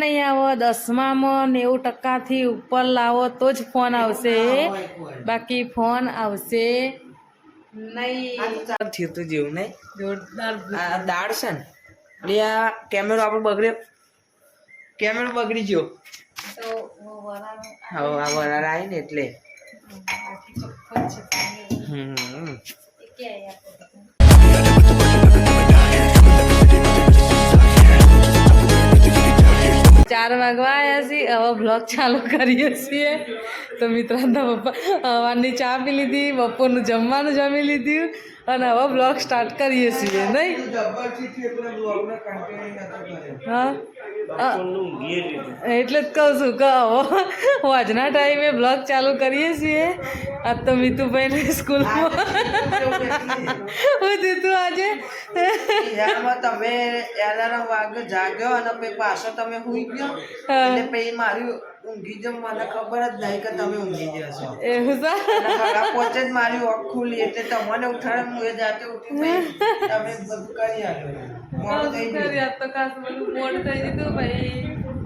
નહીં આવો દસમામાં નેવું ટકાથી ઉપર લાવો તો જ ફોન આવશે. બાકી ફોન આવશે નહીં. થયું તું જેવું નહીં? જોરદાર આ દાળ છે ને? એટલે આ કેમેરો આપણો બગડ્યો. કેમેરો બગડી ગયો. હવે આ વરાળ આવી ને એટલે. હમ. ચાર વાગવા આવ્યા છીએ. હવે બ્લોગ ચાલુ કરીએ છીએ. તો મિત્રાંતા પપ્પા સવારની ચા પી લીધી બપોરનું જમવાનું જમી લીધું અને હવે બ્લોગ સ્ટાર્ટ કરીએ છીએ નહીં? હા? એટલે જ કહું છું કે હવે આજના ટાઈમે બ્લોગ ચાલુ કરીએ છીએ. આજ તો મીતુભાઈને સ્કૂલમાં હું તું આજે? યારમાં તમે એલાર્મ વાગ્યો જાગ્યો અને પછી પાછો તમે સુઈ ગયો. એટલે પછી મારી ઊંઘી જો મને ખબર જ નહીં કે તમે ઊંઘી એવું છે. અને પોચે જ મારી ઓખ ખુલી એટલે તમને ઉઠાડે હું એ જાતે ઉઠી તમે બધું કરી આપ્યું. ગયું.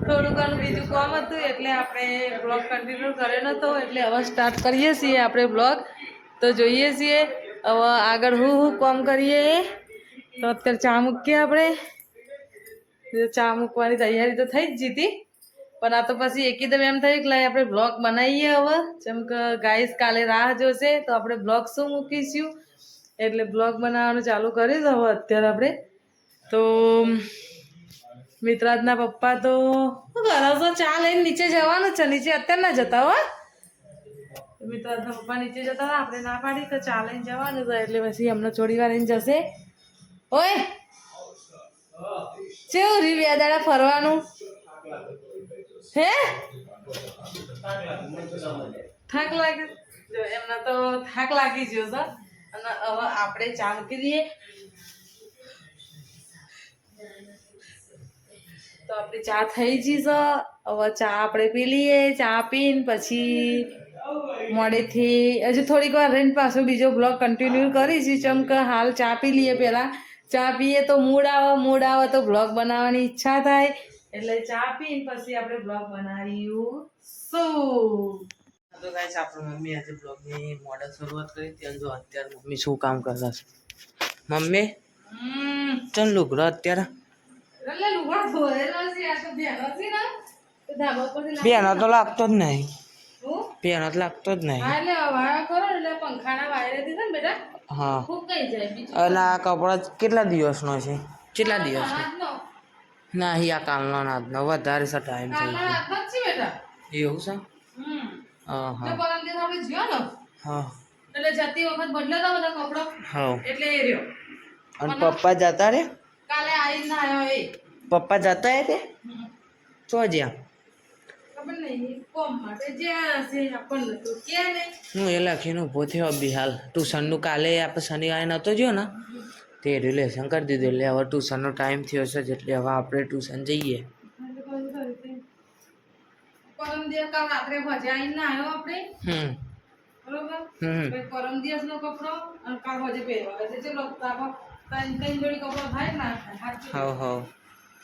થોડું ઘણું બીજું કામ હતું એટલે આપણે બ્લોગ કન્ટિન્યુ કર્યો નહોતો એટલે હવે સ્ટાર્ટ કરીએ છીએ આપણે બ્લોગ તો જોઈએ છીએ હવે આગળ હું હું કામ કરીએ? તો અત્યારે ચા મૂકીએ આપણે. ચા મૂકવાની તૈયારી તો થઈ જ જીતી પણ આ તો પછી એકદમ એમ થયું કે લાઈ આપણે બ્લોગ બનાવીએ હવે. જેમ કે ગાઈસ કાલે રાહ જોશે, તો આપણે બ્લોગ શું મૂકીશું? એટલે બ્લોગ બનાવવાનું ચાલુ કરીશ હવે અત્યારે આપણે. તો મિત્રાજના પપ્પા તો શું કરો છો? ચા લઈને નીચે જવાનું છે. નીચે અત્યારે ના જતા હો. મિત્રાજના પપ્પા નીચે જતા હતા, આપણે ના પાડી, તો ચાલે જવાનું છે એટલે પછી એમને થોડી વાર જશે. ઓય! કેવું રી બે દાડા ફરવાનું? હે? થાક લાગે? જો, એમને તો થાક લાગી ગયો સર અને હવે આપણે ચા મૂકી દઈએ તો આપણી ચા થઈ ગઈ છે. હવે ચા આપણે પી લઈએ, ચા પીને પછી મોડેથી હજુ થોડીક વાર રહીને પાછો બીજો બ્લોગ કન્ટિન્યુ કરીશું ચમ કે હાલ ચા પી લઈએ પહેલાં. ચા પીએ તો મૂડ આવે મૂડ આવે તો બ્લોગ બનાવવાની ઈચ્છા થાય. એટલે ચા પીને પછી આપણે બ્લોગ બનાવ્યું શું તો ગાઈસ આપણે મમ્મી આજે બ્લોગની મોડલ શરૂઆત કરી ત્યાં જો અત્યારે મમ્મી શું કામ કરતા છે? મમ્મી? ચલ લુગડો અત્યારે. આ તો લાગતો જ નહીં. પેનો જ લાગતો જ નહીં. હા એટલે વાળા કરો એટલે પંખાના વાયરે છે ને બેટા હા. ખૂબ કઈ જાય અને આ કપડા કેટલા દિવસનો છે? કેટલા દિવસ? ના આ કાલનો આજનો. વધારે છે ટાઈમ છે. એવું છે? હા હા. હા. એટલે જતી વખત બદલ્યો તો બધા કપડો. હા. એટલે એ રહ્યો. અને પપ્પા જતા રે? કાલે આવીને ના આવ્યો એ. પપ્પા જતા તે? હમ. ચો જ્યાં? હું એ લખીને થયો બી હાલ. ટ્યુશનનું કાલે આપણે શનિવારે નહોતો જો ને? તે રિલેશન કરી દીધું. એટલે હવે ટ્યુશનનો ટાઈમ થયો છે એટલે હવે આપણે ટ્યુશન જઈએ. પરમ દિવસ કાલ રાત્રે ભજે આવીને આવ્યો આપણે. હમ. બરોબર? હમ. પછી પરમ દિવસનો કપડો અને કાલ ભજે પહેરવા. એટલે ચલો તાપા ત્રણ ત્રણ જોડી કપડો થાય ના થાય હાચું. હવ હવ.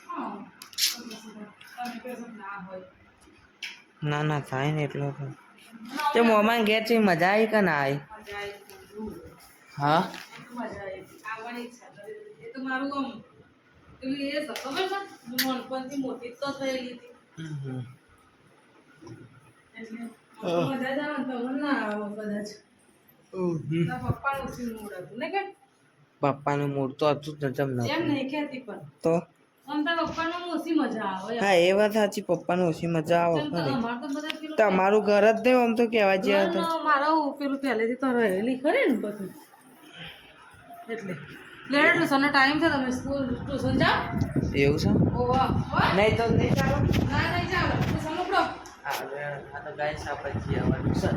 હા. તમે ના હોય. ના ના થાય ને એટલો તો તે મોમાં ઘેર છે મજા આવી કે ના આવી મજા આવી હા મજા આવી આવવાની ઈચ્છા કરી એ તો મારું આમ પેલું એ છે ખબર છે હું નાનપણથી મોટી જ તો થયેલી હતી હમ હમ. એટલે મજા જ આવે ને તમને ના આવે કદાચ હમ. તારા પપ્પાનું ઓછી મૂડ હતું ને કે પપ્પાનું મૂડ તો હતું જ ને તમને એમ નહીં કહેતી પણ તો હા એ વાત સાચી પપ્પાને ઓછી મજા આવે ખરી તમારું ઘર જ નહીં આમ તો કહેવા જેવા તો ઘરનો પેલું પહેલેથી તો રહેલી ખરી ને બધું. એટલે. ટ્યુશનનો ટાઈમ છે તમે સ્કૂલ ટ્યુશન જાઓ? એવું છે. નહીં તો નહીં ચાલો ના નહીં ચાલો ટ્યુશન ઉપડો આ તો ગાય સાપડ છીએ ટ્યુશન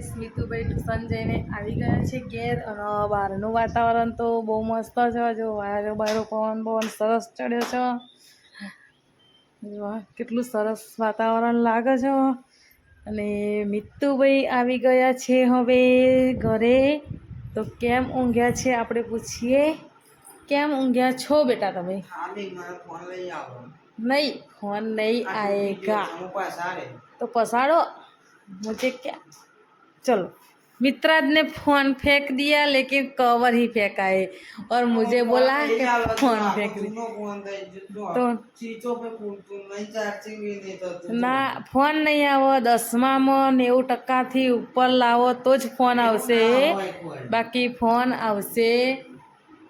સ્મિતુભાઈ ટ્યુશન જઈને આવી ગયા છે ઘેર અને બહારનું વાતાવરણ તો બહુ મસ્ત છે. જો વાયરો બાયરો પવન પવન સરસ ચડ્યો છે. કેટલું સરસ વાતાવરણ લાગે છે. અને મિત્તુભાઈ આવી ગયા છે હવે ઘરે. તો કેમ ઊંઘ્યા છે આપણે પૂછીએ. કેમ ઊંઘ્યા છો બેટા તમે? નહીં ફોન નહીં આવેગા તો પસાડો મુજબ ક્યાં चलो मित्राज ने फोन फेंक दिया लेकिन कवर ही फेंका है और मुझे बोला कि फोन फेंक दिया જૂનો ફોન થઈ જતો તો ચીચો પે પૂરતું નહીં ચાર્જિંગ બી નહીં થતું ના ફોન નહીં આવો દસમામાં નેવું ટકાથી ઉપર લાવો તો જ ફોન આવશે બાકી ફોન આવશે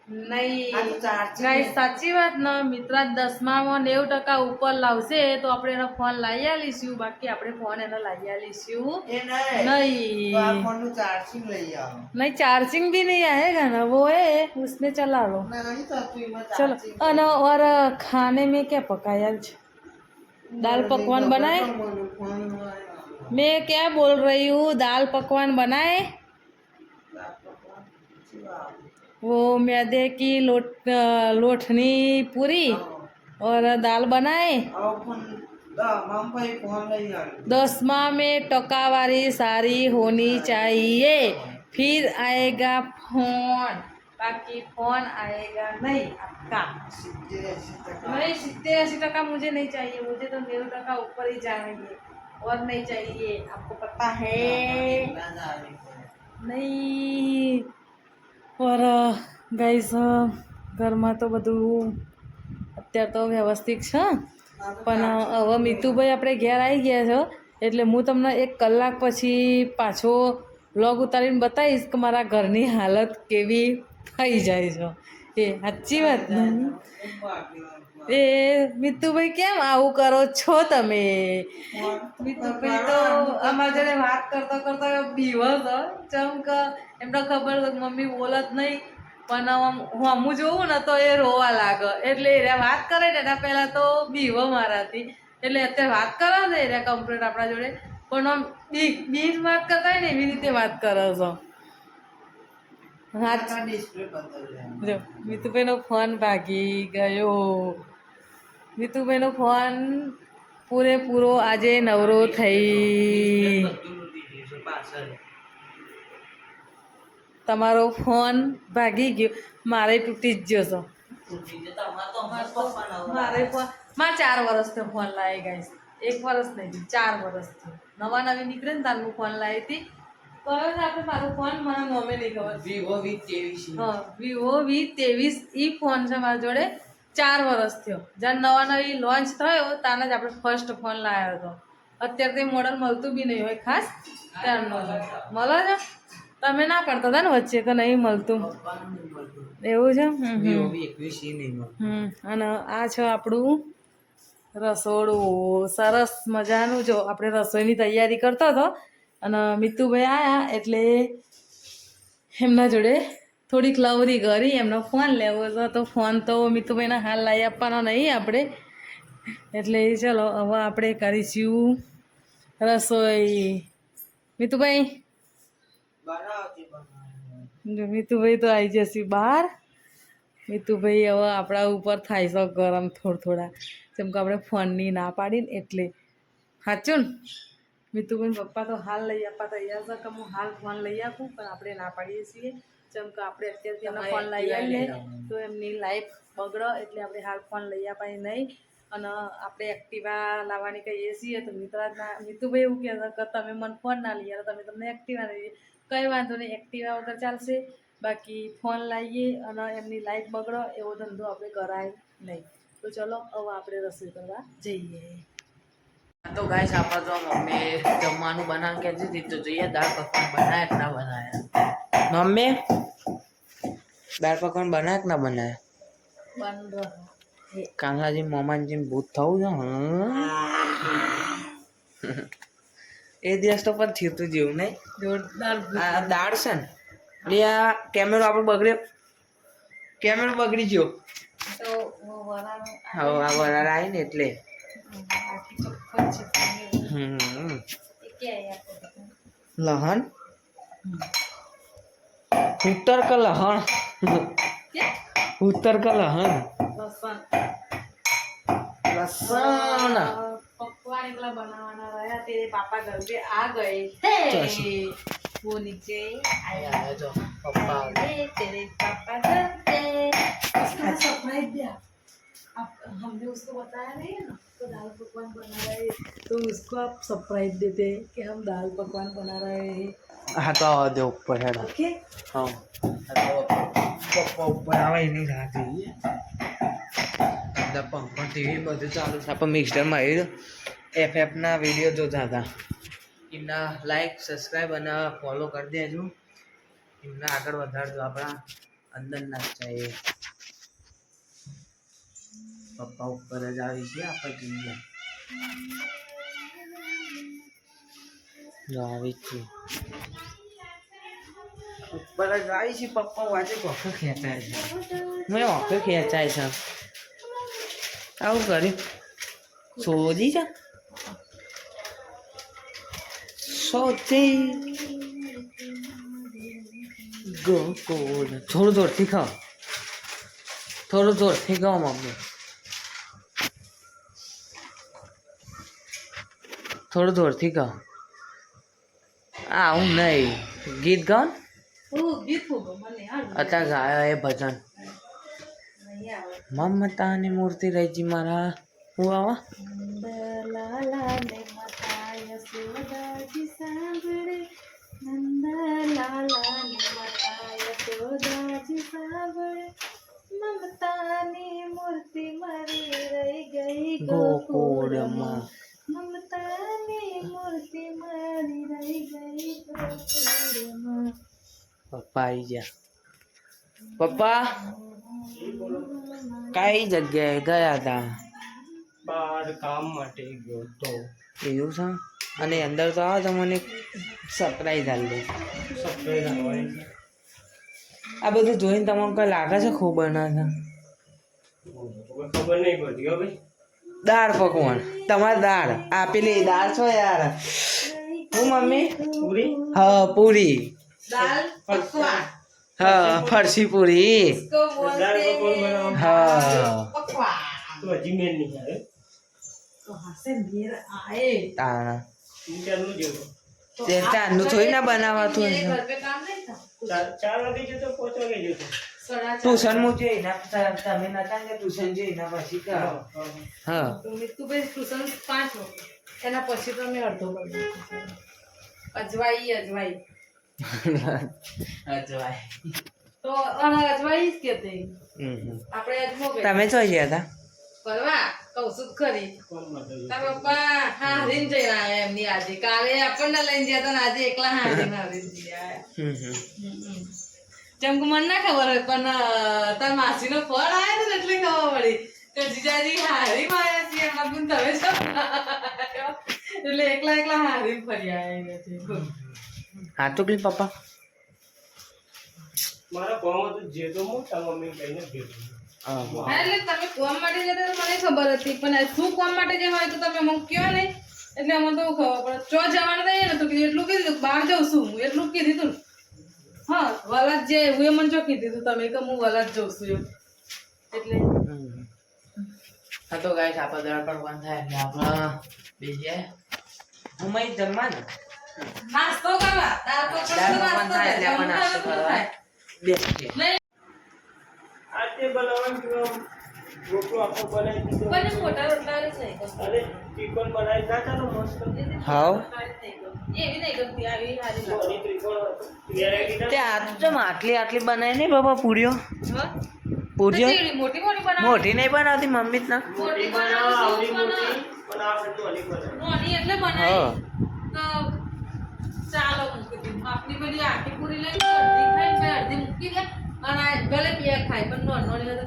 નહીં આ તો ચાર્જિંગ ગાઈસ સાચી વાત ને મિત્રા દસમામાં નેવું ટકા ઉપર લાવશે તો આપણે એનો ફોન લાવી આલીશું બાકી આપણે ફોન એનો લાવી આલીશું એ નહીં તો આ नहीं ફોનનું ચાર્જિંગ લઈ આવો नहीं चार्जिंग भी नहीं आएगा ना वो है उसमें चला लो નહીં થતું એમાં चलो ચાર્જિંગ और और खाने में क्या पकाया आज दाल पकवान बनाए ફોન मैं क्या बोल रही हूँ दाल पकवान बनाए वो मैदे की लोट लोटनी पूरी और दाल बनाए दस माह में टकावारी सारी होनी चाहिए फिर आएगा फ़ोन बाकी फ़ोन आएगा नहीं आपका नहीं सीते अस्सी टका मुझे नहीं चाहिए मुझे तो मेरे टका ऊपर ही जाएँगे और नहीं चाहिए आपको पता है नहीं પર ગાઈઝ ઘરમાં તો બધું અત્યારે તો વ્યવસ્થિત છે. પણ હવે મીતુભાઈ આપણે ઘેર આવી ગયા છો, એટલે હું તમને એક કલાક પછી પાછો બ્લોગ ઉતારીને બતાવીશ કે મારા ઘરની હાલત કેવી થઈ જાય છે. એ, સાચી વાત એ, મિતુભાઈ કેમ આવું કરો છો તમે? મિતુભાઈ તો અમારા જોડે વાત કરતો કરતો બીવો હતો ચમ કે એમને ખબર મમ્મી બોલત નહીં, પણ હું અમું જોઉં ને તો એ રોવા લાગે. એટલે એ વાત કરે ને એના પહેલાં તો બીવો મારાથી એટલે અત્યારે વાત કરે ને એ કમ્પ્લેટ આપણા જોડે. પણ આમ બી બીજ વાત કરતા હોય ને એવી રીતે વાત કરો છો? જો મિતુભાઈનો ફોન ભાગી ગયો. મિતુભાઈનો ફોન પૂરેપૂરો આજે નવરો થઈ. તમારો ફોન ભાગી ગયો. મારે તૂટી જ ગયો છો. મારે ફોન ચાર વર્ષથી ફોન લાવી ગઈ એક વર્ષ નહીં, ચાર વર્ષથી નવા નવી નીકળે ને તારનું ફોન લાવી હતી. કયો છે આપણે મારો ફોન મને નોમે નહીં ખબર. વિવો વી ત્રેવીસ હા વિવો વી ત્રેવીસ ઈ ફોન છે મારા જોડે ચાર વર્ષ થયો. જ્યારે નવા નવી લોન્ચ થયો તાને જ આપણે ફર્સ્ટ ફોન લાવ્યો હતો. અત્યારે તે મોડલ મળતું બી નહીં હોય ખાસ. ત્યારનો મળે. છે? તમે ના પડતા હતા ને વચ્ચે કે નહીં મળતું. એવું છે. હમ અને આ છે આપણું રસોડું. સરસ મજાનું જો આપણે રસોઈની તૈયારી કરતો હતો અને મિતુભાઈ આવ્યા એટલે એમના જોડે થોડીક લવરી કરી, એમનો ફોન લેવો હતો તો ફોન તો મિતુભાઈને હાલ લાવી આપવાનો નહીં આપણે. એટલે ચલો, હવે આપણે કરીશું રસોઈ. મિતુભાઈ. જો મિતુભાઈ તો આવી જશે બહાર. મિતુભાઈ હવે આપણા ઉપર થાય છે ગરમ થોડા થોડા. જેમ કે આપણે ફોનની ના પાડીને એટલે. સાચું ને? મિતુભાઈ પપ્પા તો હાલ લઈ આપવા તૈયાર છે કે હું હાલ ફોન લઈ આપું પણ આપણે ના પાડીએ છીએ. જેમ કે આપણે અત્યારથી એમનો ફોન લઈ આવીએ તો એમની લાઈફ બગડો એટલે આપણે હાલ ફોન લઈ અપાય નહીં. અને આપણે એક્ટિવા લાવવાની કહીએ છીએ તો મિત્રના મિતુભાઈ એવું કહે કે તમે મને ફોન ના લઈ તમે તમને એક્ટિવા લઈએ કંઈ વાંધો નહીં એક્ટિવા વગર ચાલશે. બાકી ફોન લાવીએ અને એમની લાઈફ બગડો એવો ધંધો આપણે કરાય નહીં. તો ચલો હવે આપણે રસોઈ કરવા જઈએ. તો ગાઈસ આપણે તો મમ્મી જમવાનું બનાવ કે દીધી તો જોઈએ દાળ પકવાન બનાય કે ના બનાય મમ્મી દાળ પકવાન બનાય કે ના બનાય બંધ કાંગલાજી મોમાનજી ભૂત થવું છે? હું એ દિવસ તો પણ થયું હતું જેવું નહીં? જોરદાર આ દાળ છે ને? એટલે આ કેમેરો આપણો બગડ્યો. કેમેરો બગડી ગયો. હા હવે આ વરાળ આવી ને એટલે આખી ચોખ્ખો જ છે હમ એ ક્યાંય આપણે લહણ ઉત્તર ક લહણ ક્યાં ઉત્તર ક લહણ લસણ લસણ पकवान एकला बनावाना रहा तेरे पापा घर पे आ गए कैसे? वो नीचे આયા જો પપ્પા आए तेरे पापा घर पे उसका सरप्राइज दिया आप हमने उसको बताया नहीं है ना तो दाल पकवान बना रहे हैं तो उसको आप सरप्राइज देते हैं कि हम दाल पकवान बना रहे हैं હા તો આવા દે ઉપર હેડો ओके હા પપ્પા ઉપર આવે એની રાહ જોઈએ અંદર પંખો ટીવી બધું ચાલુ છે આપણે મિક્સરમાં એ એફ એફના વિડીયો જોતા હતા એમના લાઈક સબસ્ક્રાઈબ અને ફોલો કરી દેજો એમને આગળ વધારજો આપણા અંદર ના જાય પપ્પા ઉપર જ આવી છે આપણે જો આવી છે. ઉપર જ આવી છે પપ્પા વાંચે વખત ખેંચાય છે. મેં વખત ખેંચાય છે. આવું કર્યું. શોધી છે? શોધી. ગોકુળ થોડું જોરથી ખાઓ. થોડું જોરથી ખાઓ મમ્મી. થોડું જોરથી ગાઓ આ હું નહીં. ગીત ગાઓ અત્યારે ગાયો એ ભજન. મમતા ની મૂર્તિ રહીજી મારા હું આવા મમતાની મૂર્તિ મરી રહી ગઈ ગોકુળમાં. મમતાની મૂર્તિ મારી રહી ગઈ પપ્પા આવી ગયા. પપ્પા? કઈ જગ્યાએ ગયા હતા બહાર કામ માટે ગયો તો. એવું છે? અને અંદર તો આવો તો મને સરપ્રાઈઝ સફેદ આ બધું જોઈને તમને કઈ લાગે છે ખૂબ ના ખબર નહીં પડતી હો ભાઈ. દાળ પકવાન. તમારે દાળ. આપેલી દાળ છો યાર. હું મમ્મી? પૂરી? હા પૂરી. દાળ પકવાન. હા ફરસી પૂરી. હા. તો હજી મેન નહીં આવે. તો હાસે મેર આએ તાણા. તે તાનું ના બનાવાતું ચાર વાગે જતો પાંચ વાગે જતો તું સન્મુ જોઈ નાખતા તમે નતા ને તું સંજય ના પછી કરો હા. તો ભાઈ ટ્યુશન પાંચ એના પછી તમે અડધો કરી અજવાઈ અજવાઈ. અજવાઈ. તો અજવાઈ જ કે આપણે અજમો તમે જોઈ ગયા હતા? ફરવા? કૌસુક કરી તારા પપ્પા હારીને જઈ રહ્યા એમની આજે. કાલે આપણને લઈને ગયા હતા આજે એકલા હારીને હારીને ગયા જેમ કે મને ના ખબર હોય પણ તાર માસીનો ફળ આવ્યો ને એટલે ખબર પડી કે જીજાજી હારી માર્યા છીએ એમાં પણ તમે છો? એટલે એકલા એકલા હારી ફરી આવ્યા છે. બોલ. હા તો પેલી પપ્પા. મારા કોમ હતું જે તો મોટા મમ્મી કહીને ભેગું એટલે તમે કોમ માટે જતા તો મને ખબર હતી પણ શું કોમ માટે જે હોય તો તમે મને કહો નહીં. એટલે અમને તો ખબર પડે. ચો જવાનું થઈએ ને તો એટલું કીધું બહાર જાઉં છું હું એટલું કીધું તું હા વલાદ જે એવું એ મને જો કીધું તું તમે કે હું વલાદ જાઉં છું એટલે? હા તો ગાઈસ આપણે દળ પર બંધ થાય એટલે આપણે બીજે હું મય જમવા ને નાસ્તો કરવા. દાળ પકવાન તો દાળ નાસ્તો થાય એટલે આપણે નાસ્તો કરવા. બેસીએ. આજે આ તે બનાવવાનું જો રોટલો આખો બનાવી દીધો. પણ મોટા રોટલા જ નહીં અરે ત્રિકોણ બનાવી મસ્ત. હાવ આટલી આટલી બનાવી નહીં બાબા પૂરીઓ? પૂરીઓ? મોટી મોટી બનાવો? મોટી નહીં બનાવતી મમ્મી જ ના. ચાલો આપણી બધી આખી પૂરી લઈ અડધી મૂકી દે.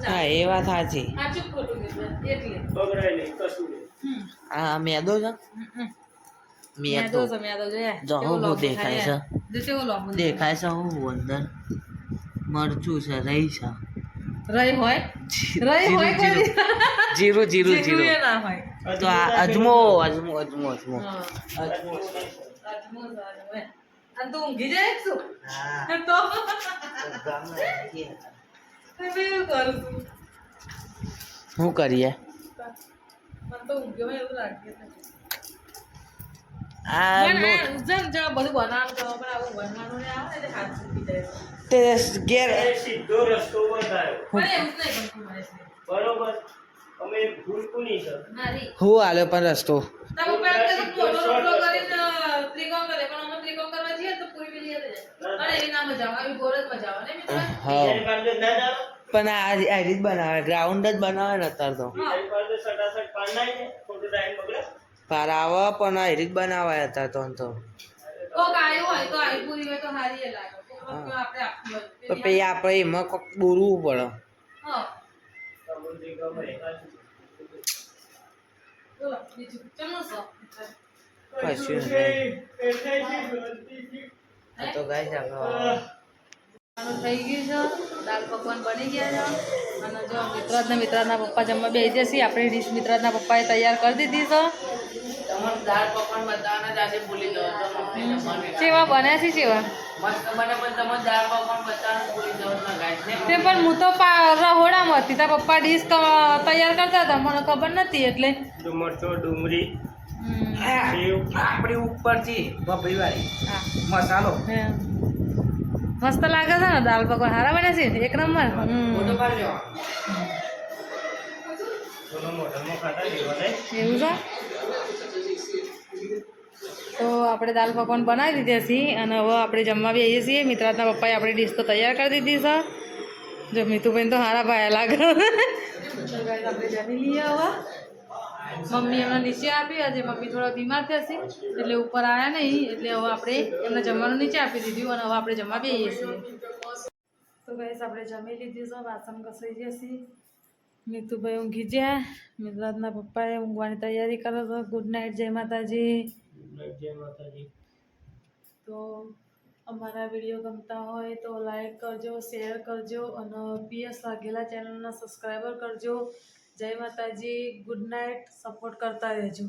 હા એ વાત સાચી. આ મેદો છે. મેદો. મેદો છે, જો હું દેખાય દેખાય છે હું અંદર. મરચું છે રહી છે. રહી હોય? રહી હોય જીરું, જીરું જીરું ના હોય. તો અજમો અજમો અજમો અજમો. અજમો. અને તું ઊંઘી જાય છું? હા તો. તમે શું કરીએ. બરોબર. અમે ભૂલ કોની છે હું હાલ્યો પણ રસ્તો. એમ કે તું મોટો રોટલો કરીને ત્રિકોણ કરે પણ અમે ત્રિકોણ પણ આ આ રીત બનાવે ગ્રાઉન્ડ જ બનાવે ને અત્યારે તો. આવે પણ આ રીત બનાવે અત્યારે તો તો. કોક આયું હોય તો આઈ પૂરી હોય તો હારી એ લાગે. કોક વસ્તુ આપણે આપવી હોય તો પછી આપણે એમાં કોક દોરવું પડે. હા. સમુદ્રી ગમે બોલો બીજું ચમનું સો કશું નહીં. તો ગાય આપણે. થઈ ગયું છે. દાળ પકવાન બની ગયા છે. અને જો મિત્રાજના મિત્રાજના પપ્પા જમવા બેસી જશે આપણી ડીશ મિત્રાજના પપ્પાએ તૈયાર કરી દીધી છે. તમારે દાળ પકવાન બતાવવાના જ આજે ભૂલી ગયો તો મમ્મી ચેવા બન્યા છે ચેવા મસ્ત બને પણ તમે દાળ પકવાન બતાવવાનું ભૂલી જાઓ ના ગાય ને તે પણ હું તો રહોડામાં હતી. તારા પપ્પા ડીશ તૈયાર કરતા હતા. મને ખબર નથી એટલે. મરચો ડુંગળી હમ, સેવ આપણી ઉપરથી બબરી વાળી. મસાલો. મસ્ત લાગે છે ને દાલ પકવાન હારા બન્યા છે? એક નંબર. એવું છે? તો આપણે દાલ પકવાન બનાવી દીધા છીએ અને હવે આપણે જમવા આવીએ છીએ. મિત્રાતના પપ્પાએ આપણી ડીશ તો તૈયાર કરી દીધી છે. જો મીતુબેન તો હારા ભાયા લાગે. આપણે જમી લઈએ હવે. મમ્મી એમને નીચે આપી, આજે મમ્મી થોડા બીમાર છે, એટલે ઉપર આવ્યા નહીં, એટલે હવે આપણે એમને જમવાનું નીચે આપી દીધું અને હવે આપણે જમવા બેસીએ છીએ. તો ગાઈસ આપણે જમી લીધું છે, વાસણ ઘસાઈ જશે મિતુભાઈ ઊંઘી ગયા મિત્રાજના પપ્પાએ ઊંઘવાની તૈયારી કરો તો ગુડ નાઇટ જય માતાજી. જય માતાજી તો અમારા વીડિયો ગમતા હોય તો લાઈક કરજો શેર કરજો અને પીએસ વાઘેલા ચેનલના સબસ્ક્રાઈબર કરજો. જય માતાજી ગુડ નાઇટ સપોર્ટ કરતા રહેજો.